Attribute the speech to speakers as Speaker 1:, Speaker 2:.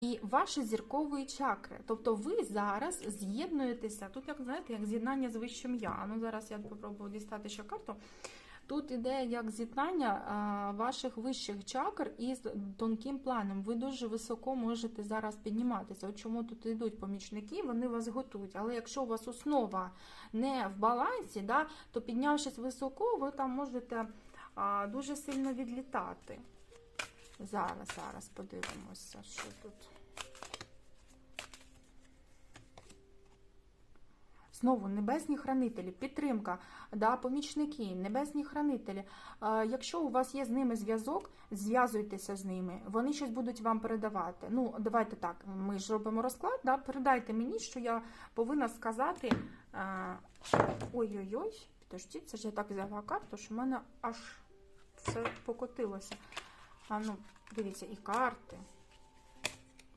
Speaker 1: і ваші зіркової чакри. Тобто ви зараз з'єднуєтеся. Тут, як знаєте, як з'єднання з вищим я. Ну, зараз я попробую дістати ще карту. Тут іде як з'єднання ваших вищих чакр із тонким планом. Ви дуже високо можете зараз підніматися. От чому тут йдуть помічники, вони вас готують. Але якщо у вас основа не в балансі, да, то піднявшись високо, ви там можете дуже сильно відлітати. Зараз, зараз подивимося, що тут. Знову небесні хранителі, підтримка, да, помічники, небесні хранителі. Якщо у вас є з ними зв'язок, зв'язуйтеся з ними, вони щось будуть вам передавати. Ну, давайте так, ми ж робимо розклад, да, передайте мені, що я повинна сказати. Ой-ой-ой, підождіть, це ж я так взяла карту, що в мене аж все покотилося. А ну, дивіться, і карти.